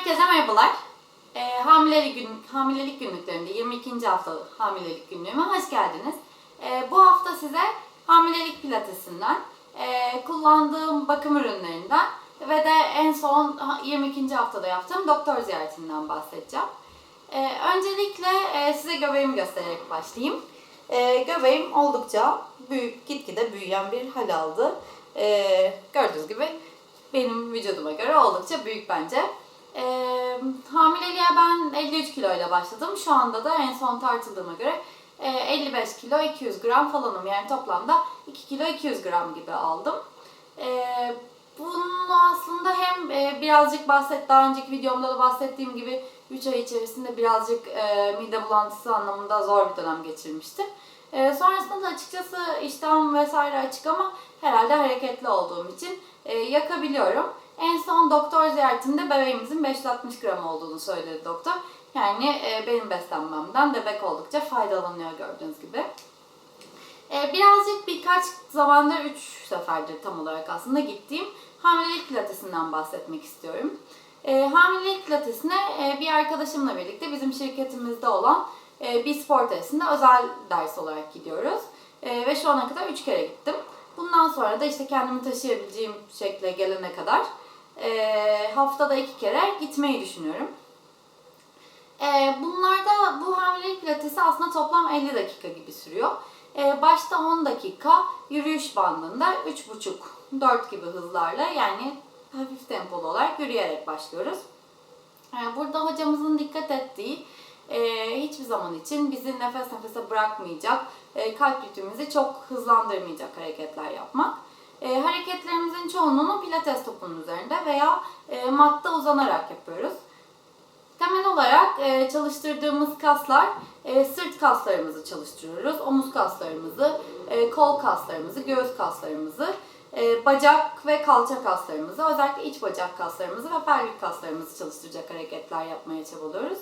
Herkese merhabalar. Ee, hamilelik, gün, hamilelik günlüklerinde 22. hafta hamilelik günlüğüme hoş geldiniz. Ee, bu hafta size hamilelik pilatesinden, e, kullandığım bakım ürünlerinden ve de en son ha- 22. haftada yaptığım doktor ziyaretinden bahsedeceğim. Ee, öncelikle e, size göbeğimi göstererek başlayayım. Ee, göbeğim oldukça büyük, gitgide büyüyen bir hal aldı. Ee, gördüğünüz gibi benim vücuduma göre oldukça büyük bence. Ee, hamileliğe ben 53 kilo ile başladım. Şu anda da en son tartıldığıma göre e, 55 kilo 200 gram falanım. Yani toplamda 2 kilo 200 gram gibi aldım. Ee, bunu aslında hem e, birazcık bahset, daha önceki videomda da bahsettiğim gibi 3 ay içerisinde birazcık e, mide bulantısı anlamında zor bir dönem geçirmiştim. E, sonrasında da açıkçası iştahım vesaire açık ama herhalde hareketli olduğum için e, yakabiliyorum. En son doktor ziyaretimde bebeğimizin 560 gram olduğunu söyledi doktor. Yani e, benim beslenmemden bebek oldukça faydalanıyor gördüğünüz gibi. E, birazcık birkaç zamandır 3 seferdir tam olarak aslında gittiğim hamilelik pilatesinden bahsetmek istiyorum. E, hamilelik pilatesine e, bir arkadaşımla birlikte bizim şirketimizde olan e, bir spor tesisinde özel ders olarak gidiyoruz. E, ve şu ana kadar 3 kere gittim. Bundan sonra da işte kendimi taşıyabileceğim şekle gelene kadar e, haftada 2 kere gitmeyi düşünüyorum. E, bunlarda bu hamilelik pilatesi aslında toplam 50 dakika gibi sürüyor. E, başta 10 dakika yürüyüş bandında 3,5-4 gibi hızlarla yani hafif tempolu olarak yürüyerek başlıyoruz. E, burada hocamızın dikkat ettiği e, hiçbir zaman için bizi nefes nefese bırakmayacak, e, kalp ritmimizi çok hızlandırmayacak hareketler yapmak. E, hareketlerimizin çoğunluğunu pilates topunun üzerinde veya e, matta uzanarak yapıyoruz. Temel olarak e, çalıştırdığımız kaslar e, sırt kaslarımızı çalıştırıyoruz, omuz kaslarımızı, e, kol kaslarımızı, göğüs kaslarımızı, e, bacak ve kalça kaslarımızı, özellikle iç bacak kaslarımızı ve pelvik kaslarımızı çalıştıracak hareketler yapmaya çabalıyoruz.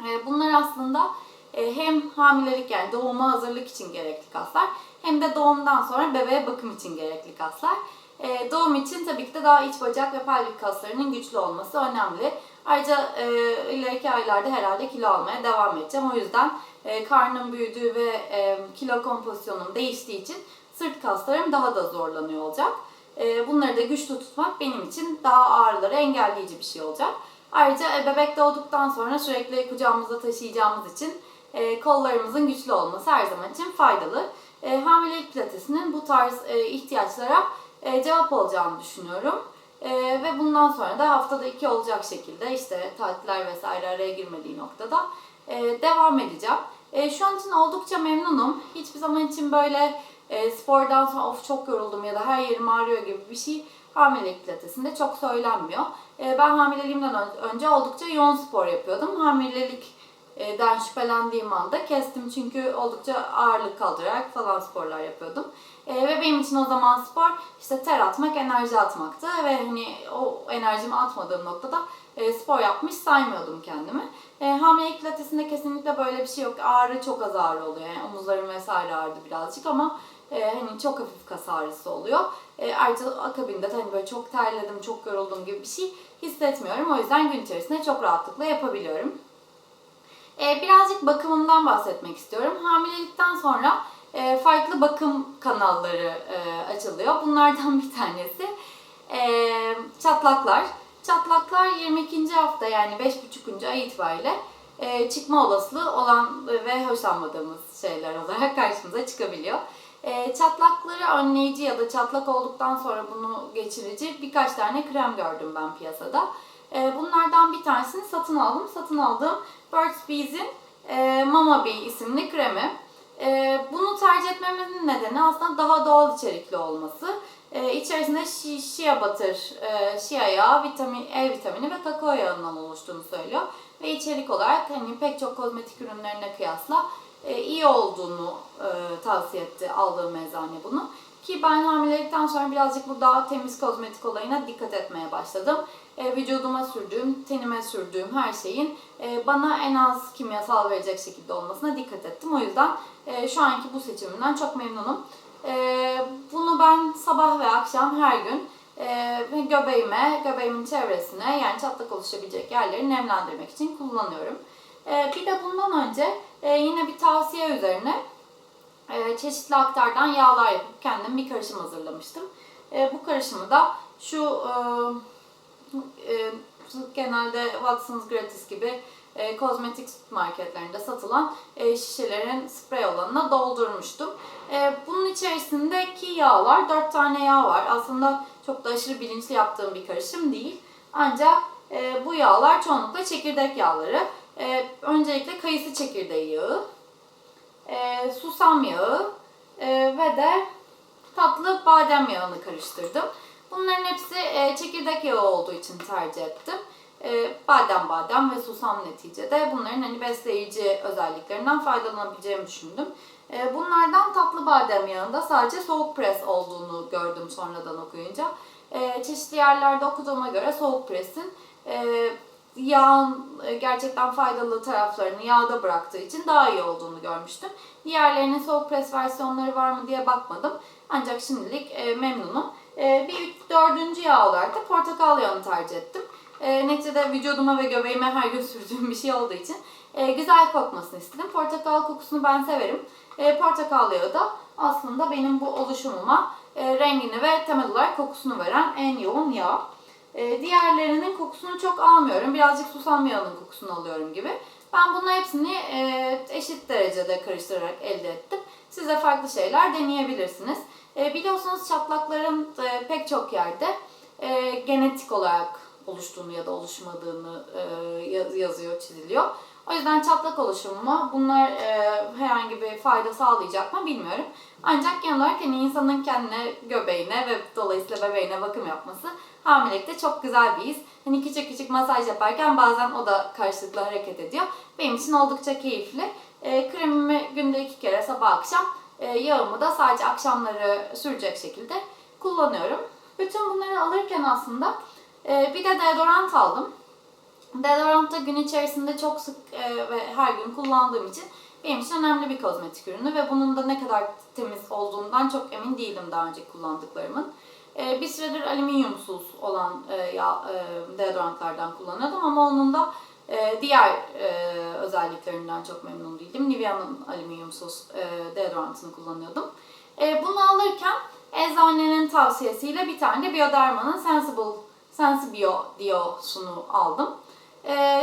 E, bunlar aslında e, hem hamilelik yani doğuma hazırlık için gerekli kaslar hem de doğumdan sonra bebeğe bakım için gerekli kaslar. E, doğum için tabii ki de daha iç bacak ve pelvik kaslarının güçlü olması önemli. Ayrıca e, ileriki aylarda herhalde kilo almaya devam edeceğim. O yüzden e, karnım büyüdüğü ve e, kilo kompozisyonum değiştiği için sırt kaslarım daha da zorlanıyor olacak. E, bunları da güçlü tutmak benim için daha ağrıları engelleyici bir şey olacak. Ayrıca e, bebek doğduktan sonra sürekli kucağımızda taşıyacağımız için e, kollarımızın güçlü olması her zaman için faydalı. E, hamilelik pilatesinin bu tarz e, ihtiyaçlara e, cevap olacağını düşünüyorum. E, ve bundan sonra da haftada iki olacak şekilde işte tatiller vesaire araya girmediği noktada e, devam edeceğim. E, şu an için oldukça memnunum. Hiçbir zaman için böyle e, spordan sonra of çok yoruldum ya da her yerim ağrıyor gibi bir şey hamilelik pilatesinde çok söylenmiyor. E, ben hamileliğimden ön- önce oldukça yoğun spor yapıyordum. Hamilelikten şüphelendiğim anda kestim çünkü oldukça ağırlık kaldırarak falan sporlar yapıyordum. E, ve benim için o zaman spor işte ter atmak, enerji atmaktı ve hani o enerjimi atmadığım noktada e, spor yapmış saymıyordum kendimi. E, hamilelik pilatesinde kesinlikle böyle bir şey yok. Ağrı çok az ağrı oluyor. Yani omuzlarım vesaire ağrıdı birazcık ama e, hani çok hafif kas ağrısı oluyor. E, ayrıca akabinde de hani böyle çok terledim, çok yoruldum gibi bir şey hissetmiyorum. O yüzden gün içerisinde çok rahatlıkla yapabiliyorum. E, birazcık bakımımdan bahsetmek istiyorum. Hamilelikten sonra e, farklı bakım kanalları e, açılıyor. Bunlardan bir tanesi e, çatlaklar. Çatlaklar 22. hafta yani 5,5. ay itibariyle çıkma olasılığı olan ve hoşlanmadığımız şeyler olarak karşımıza çıkabiliyor. Çatlakları önleyici ya da çatlak olduktan sonra bunu geçirici birkaç tane krem gördüm ben piyasada. E, bunlardan bir tanesini satın aldım. Satın aldığım Burt's Bees'in e, Mama Bee isimli kremi. E, bunu tercih etmemin nedeni aslında daha doğal içerikli olması. E, içerisinde şi, shea butter, e, shea yağı, vitamin, E vitamini ve kakao yağından oluştuğunu söylüyor. Ve içerik olarak hani pek çok kozmetik ürünlerine kıyasla e, iyi olduğunu e, tavsiye etti aldığım eczane bunu. Ki ben hamilelikten sonra birazcık bu daha temiz kozmetik olayına dikkat etmeye başladım. E, vücuduma sürdüğüm, tenime sürdüğüm her şeyin e, bana en az kimyasal verecek şekilde olmasına dikkat ettim. O yüzden e, şu anki bu seçimimden çok memnunum. E, bunu ben sabah ve akşam her gün e, göbeğime, göbeğimin çevresine yani çatlak oluşabilecek yerleri nemlendirmek için kullanıyorum. E, bir de bundan önce e, yine bir tavsiye üzerine e, çeşitli aktardan yağlar yapıp kendim bir karışım hazırlamıştım. E, bu karışımı da şu e, e, genelde Watson's Gratis gibi e, kozmetik marketlerinde satılan şişelerin sprey olanına doldurmuştum. Bunun içerisindeki yağlar, 4 tane yağ var. Aslında çok da aşırı bilinçli yaptığım bir karışım değil. Ancak bu yağlar çoğunlukla çekirdek yağları. Öncelikle kayısı çekirdeği yağı, susam yağı e, ve de tatlı badem yağını karıştırdım. Bunların hepsi e, çekirdek yağı olduğu için tercih ettim. E, badem badem ve susam neticede bunların hani besleyici özelliklerinden faydalanabileceğimi düşündüm. Bunlardan tatlı badem yağında sadece soğuk pres olduğunu gördüm sonradan okuyunca. Çeşitli yerlerde okuduğuma göre soğuk presin yağın e, gerçekten faydalı taraflarını yağda bıraktığı için daha iyi olduğunu görmüştüm. Diğerlerinin soğuk pres versiyonları var mı diye bakmadım. Ancak şimdilik e, memnunum. E, bir dördüncü yağ olarak da portakal yağını tercih ettim. Neticede vücuduma ve göbeğime her gün sürdüğüm bir şey olduğu için güzel kokmasını istedim. Portakal kokusunu ben severim. Portakal yağı da aslında benim bu oluşumuma rengini ve temel olarak kokusunu veren en yoğun yağ. E, diğerlerinin kokusunu çok almıyorum. Birazcık susam yağının kokusunu alıyorum gibi. Ben bunun hepsini e, eşit derecede karıştırarak elde ettim. Siz de farklı şeyler deneyebilirsiniz. E, biliyorsunuz çatlakların e, pek çok yerde e, genetik olarak oluştuğunu ya da oluşmadığını e, yaz- yazıyor, çiziliyor. O yüzden çatlak oluşumu bunlar e, herhangi bir fayda sağlayacak mı bilmiyorum. Ancak genel olarak hani insanın kendine, göbeğine ve dolayısıyla bebeğine bakım yapması hamilelikte çok güzel bir his. Hani küçük küçük masaj yaparken bazen o da karşılıklı hareket ediyor. Benim için oldukça keyifli. E, kremimi günde iki kere sabah akşam, e, yağımı da sadece akşamları sürecek şekilde kullanıyorum. Bütün bunları alırken aslında e, bir de deodorant aldım. Deodorant da gün içerisinde çok sık e, ve her gün kullandığım için benim için önemli bir kozmetik ürünü ve bunun da ne kadar temiz olduğundan çok emin değilim daha önce kullandıklarımın. E, bir süredir alüminyumsuz olan e, e, deodorantlardan kullanıyordum ama onun da e, diğer özelliklerinden çok memnun değildim. Nivea'nın alüminyumsuz deodorantını kullanıyordum. Bunu alırken eczanenin tavsiyesiyle bir tane de Bioderma'nın Sensible Sensibio Dio'sunu aldım.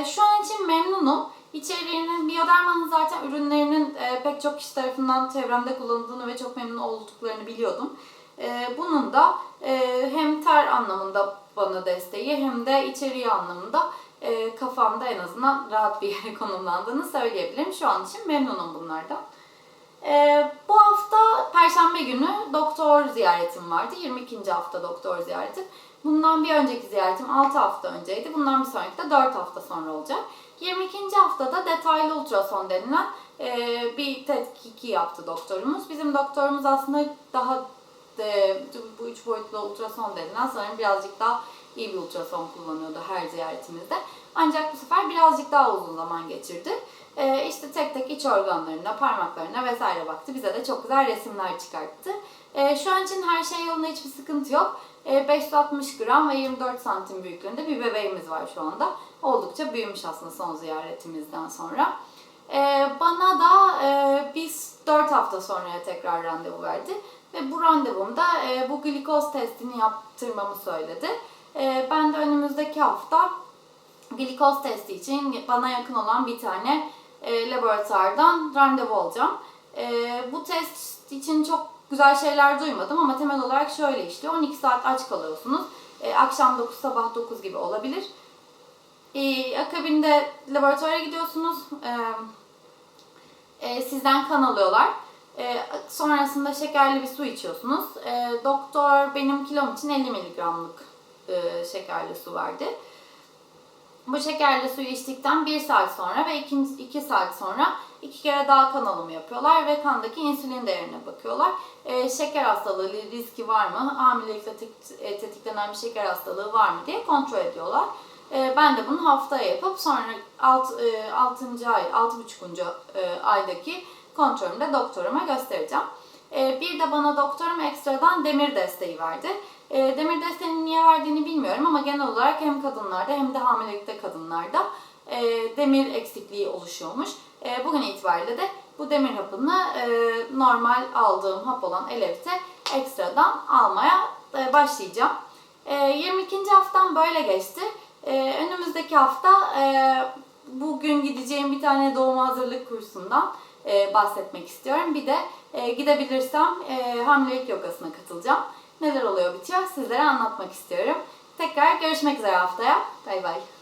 Şu an için memnunum. İçeriğinin, Bioderma'nın zaten ürünlerinin e, pek çok kişi tarafından çevremde kullanıldığını ve çok memnun olduklarını biliyordum. E, bunun da e, hem ter anlamında bana desteği hem de içeriği anlamında e, kafamda en azından rahat bir yere konumlandığını söyleyebilirim. Şu an için memnunum bunlardan. E, bu hafta Perşembe günü doktor ziyaretim vardı. 22. hafta doktor ziyaretim. Bundan bir önceki ziyaretim 6 hafta önceydi. Bundan bir sonraki de 4 hafta sonra olacak. 22. haftada detaylı ultrason denilen e, bir tetkiki yaptı doktorumuz. Bizim doktorumuz aslında daha e, bu üç boyutlu ultrason denilen sanırım birazcık daha iyi bir ultrason kullanıyordu her ziyaretimizde. Ancak bu sefer birazcık daha uzun zaman geçirdi. E, işte tek tek iç organlarına, parmaklarına vesaire baktı. Bize de çok güzel resimler çıkarttı. E, şu an için her şey yolunda hiçbir sıkıntı yok. E, 560 gram ve 24 santim büyüklüğünde bir bebeğimiz var şu anda. Oldukça büyümüş aslında son ziyaretimizden sonra. E, bana da e, biz 4 hafta sonraya tekrar randevu verdi. Ve bu randevumda e, bu glikoz testini yaptırmamı söyledi. E, ben de önümüzdeki hafta glikoz testi için bana yakın olan bir tane e, laboratuvardan randevu alacağım. E, bu test için çok güzel şeyler duymadım ama temel olarak şöyle işliyor. 12 saat aç kalıyorsunuz. E, akşam 9, sabah 9 gibi olabilir. E, akabinde laboratuvara gidiyorsunuz. E, e, sizden kan alıyorlar. E, sonrasında şekerli bir su içiyorsunuz. E, doktor benim kilom için 50 miligramlık e, şekerli su verdi. Bu şekerli suyu içtikten 1 saat sonra ve 2 saat sonra iki kere daha kan alımı yapıyorlar ve kandaki insülin değerine bakıyorlar. E, şeker hastalığı riski var mı? Hamilelikte tek- e, tetiklenen bir şeker hastalığı var mı diye kontrol ediyorlar. E, ben de bunu haftaya yapıp sonra 6. E, 6. ay, 6,5. E, aydaki kontrolümde doktoruma göstereceğim. E, bir de bana doktorum ekstradan demir desteği verdi. E, demir desteğini niye verdiğini bilmiyorum ama genel olarak hem kadınlarda hem de hamilelikte kadınlarda e, demir eksikliği oluşuyormuş. E, bugün itibariyle de bu demir hapını e, normal aldığım hap olan Elevit'e ekstradan almaya başlayacağım. E, 22. haftam böyle geçti. Önümüzdeki hafta bugün gideceğim bir tane doğum hazırlık kursundan bahsetmek istiyorum. Bir de e, gidebilirsem e, hamilelik yogasına katılacağım. Neler oluyor bitiyor sizlere anlatmak istiyorum. Tekrar görüşmek üzere haftaya. Bay bay.